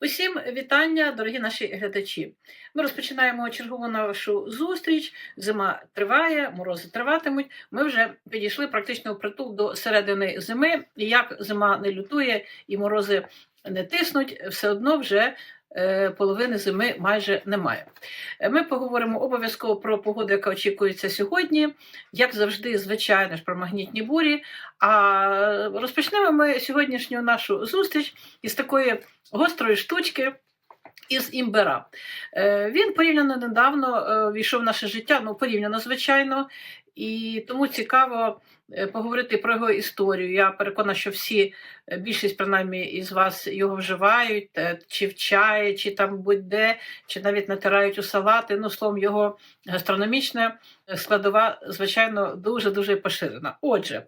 Усім вітання, дорогі наші глядачі. Ми розпочинаємо чергову нашу зустріч. Зима триває, морози триватимуть. Ми вже підійшли практично впритул до середини зими. І як зима не лютує і морози не тиснуть, все одно вже половини зими майже немає. Е, Ми поговоримо обов'язково про погоду, яка очікується сьогодні. Як завжди, звичайно ж, про магнітні бурі. А розпочнемо ми сьогоднішню нашу зустріч із такої гострої штучки. Із імбера. Е, Він порівняно недавно е, війшов в наше життя, ну порівняно, звичайно, і тому цікаво е, поговорити про його історію. Я переконана, що всі, е, більшість принаймні із вас його вживають, е, чи в чаї, чи там будь-де, чи навіть натирають у салати. Ну, словом, його гастрономічна складова, звичайно, дуже-дуже поширена. Отже,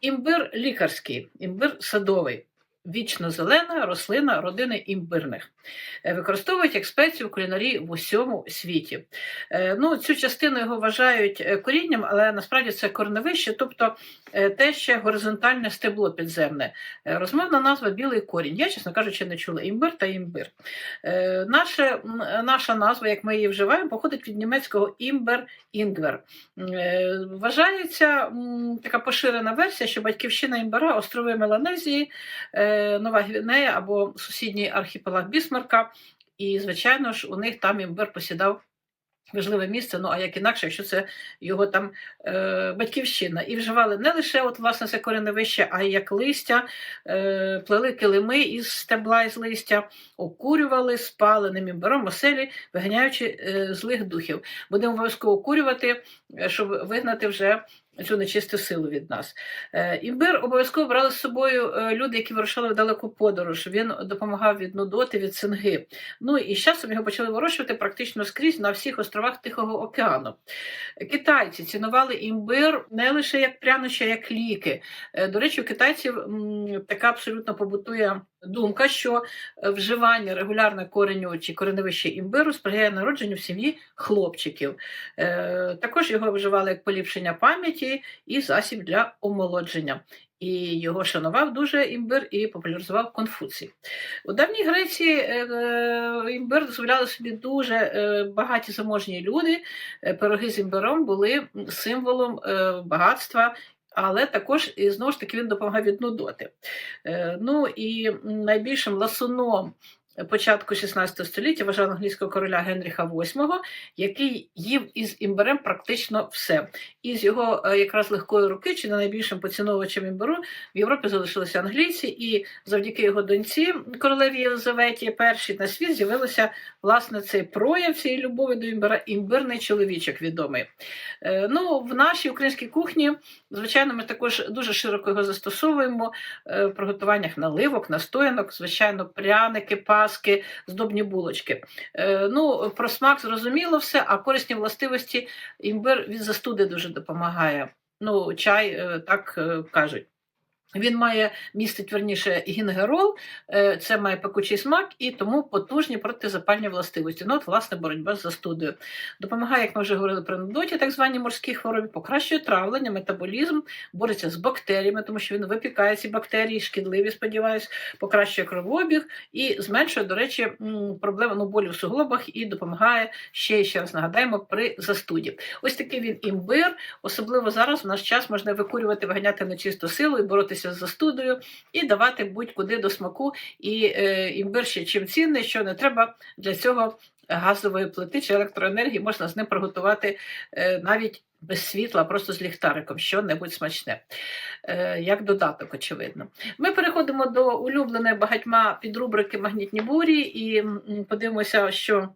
імбир лікарський, імбир садовий. Вічно зелена рослина родини імбирних. Е, Використовують як спецію в кулінарії в усьому світі. Е, Ну, цю частину його вважають е, корінням, але насправді це корневище, тобто те ще горизонтальне стебло підземне. Розмовна назва білий корінь. Я, чесно кажучи, не чула імбир та імбир. Наше, м, наша назва, як ми її вживаємо, походить від німецького імбер інгвер. Вважається така поширена версія, що батьківщина імбира острови Меланезії. Нова Гвінея або сусідній архіпелаг Бісмарка. І, звичайно ж, у них там імбир посідав важливе місце. Ну а як інакше, якщо це його там е, батьківщина. І вживали не лише от, власне, це кореневище, а й як листя, е, плели килими із стебла із листя, окурювали спаленим імбиром оселі, виганяючи е, злих духів. Будемо обов'язково окурювати, е, щоб вигнати вже цю нечисту силу від нас. Е, Імбир обов'язково брали з собою е, люди, які вирушали в далеку подорож. Він допомагав від нудоти, від цинги. Ну і з часом його почали вирощувати практично скрізь на всіх островах Тихого океану. Китайці цінували імбир не лише як пряноща, а як ліки. Е, До речі, у китайців така абсолютно побутує думка, що е, вживання регулярне кореню чи кореневище імбиру сприяє народженню в сім'ї хлопчиків. Е, Також його вживали як поліпшення пам'яті і засіб для омолодження. І його шанував дуже імбир і популяризував Конфуцій. У давній Греції е, імбир дозволяли собі дуже багаті заможні люди. Пироги з імбиром були символом багатства. Але також і знову ж таки він допомагав від нудоти. Е, Ну і найбільшим ласуном початку 16 століття вважав англійського короля Генріха VIII, який їв із імбирем практично все. І з його е, якраз легкої руки, чи не найбільшим поціновувачем імбиру, в Європі залишилися англійці, і завдяки його доньці, королеві Єлизаветі І, на світ з'явилося власне цей прояв цієї любові до імбира, імбирний чоловічок відомий. Е, Ну, в нашій українській кухні, звичайно, ми також дуже широко його застосовуємо е, в приготуваннях наливок, настоянок, звичайно, пряники, паски, здобні булочки. Е, Ну, про смак зрозуміло все, а корисні властивості імбир від застуди дуже допомагає. Ну, чай е, так е, кажуть. Він має містить верніше гінгерол, е, це має пекучий смак і тому потужні протизапальні властивості. Ну, от, власне, боротьба з застудою. Допомагає, як ми вже говорили про нудоті, так звані морські хвороби, покращує травлення, метаболізм, бореться з бактеріями, тому що він випікає ці бактерії, шкідливі, сподіваюсь, покращує кровообіг і зменшує, до речі, м, проблеми ну, болі в суглобах і допомагає ще ще раз нагадаємо при застуді. Ось такий він імбир, особливо зараз в наш час можна викурювати, виганяти нечисту силу і боротися з застудою, і давати будь-куди до смаку. І е, імбир ще чим цінний, що не треба для цього газової плити чи електроенергії, можна з ним приготувати е, навіть без світла, просто з ліхтариком, що-небудь смачне, е, як додаток, очевидно. Ми переходимо до улюбленої багатьма підрубрики магнітні бурі і подивимося, що.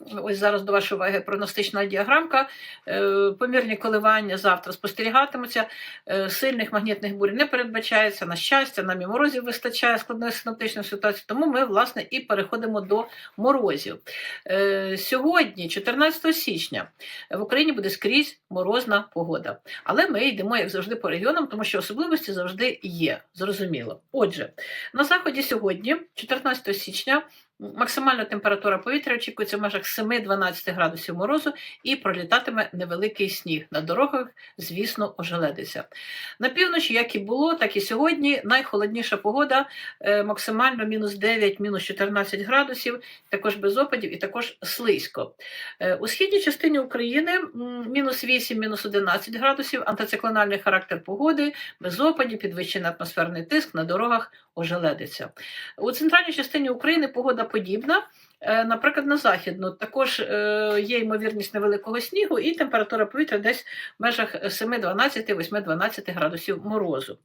Ось зараз до вашої уваги прогностична діаграмка. Е, Помірні коливання завтра спостерігатимуться. Е, Сильних магнітних бурь не передбачається. На щастя, нам і морозів вистачає складної синоптичної ситуації. Тому ми, власне, і переходимо до морозів. Е, Сьогодні, 14 січня, в Україні буде скрізь морозна погода. Але ми йдемо, як завжди, по регіонам, тому що особливості завжди є. Зрозуміло. Отже, на заході сьогодні, 14 січня, Максимальна температура повітря очікується в межах 7-12 градусів морозу і пролітатиме невеликий сніг. На дорогах, звісно, ожеледиться. На півночі, як і було, так і сьогодні найхолодніша погода е, максимально мінус 9, мінус 14 градусів, також без опадів і також слизько. Е, У східній частині України мінус 8, мінус 11 градусів, антициклональний характер погоди, без опадів, підвищений атмосферний тиск, на дорогах ожеледиться. У центральній частині України погода подібна. Е, Наприклад, на західну також е, є ймовірність невеликого снігу, і температура повітря десь в межах 7-12, 8-12 градусів морозу.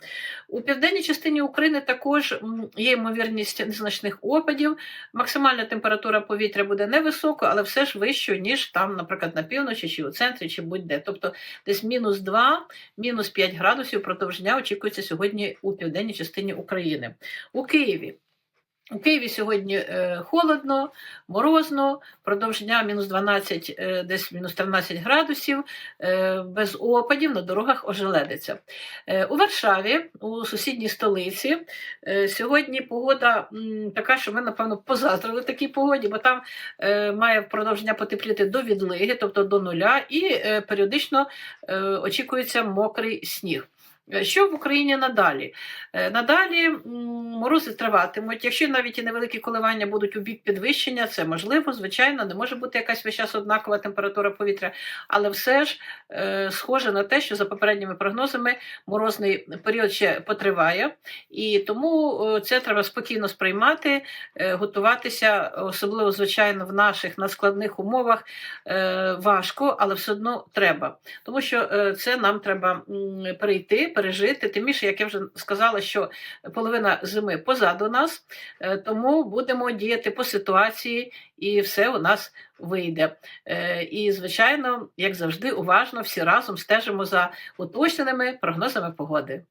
У південній частині України також є ймовірність незначних опадів. Максимальна температура повітря буде невисокою, але все ж вищою, ніж там, наприклад, на півночі чи у центрі, чи будь-де. Тобто десь мінус 2, мінус 5 градусів продовж дня очікується сьогодні у південній частині України. У Києві. У Києві сьогодні е, холодно, морозно, продовж дня мінус 12, е, десь мінус 13 градусів, е, без опадів на дорогах ожеледиться. У Варшаві, у сусідній столиці, сьогодні погода така, що ми, напевно, позаздрили такій погоді, бо там має впродовж дня потепліти до відлиги, тобто до нуля, і періодично очікується мокрий сніг. Е, Що в Україні надалі? Е, Надалі морози триватимуть. Якщо навіть і невеликі коливання будуть у бік підвищення, це можливо, звичайно, не може бути якась весь час однакова температура повітря, але все ж е, схоже на те, що за попередніми прогнозами морозний період ще потриває, і тому це треба спокійно сприймати, готуватися, особливо звичайно в наших надскладних умовах е, важко, але все одно треба, тому що це нам треба перейти, пережити. Тим більше, як я вже сказала, що половина зими позаду нас, е, тому будемо діяти по ситуації, і все у нас вийде. Е, І, звичайно, як завжди, уважно всі разом стежимо за уточненими прогнозами погоди.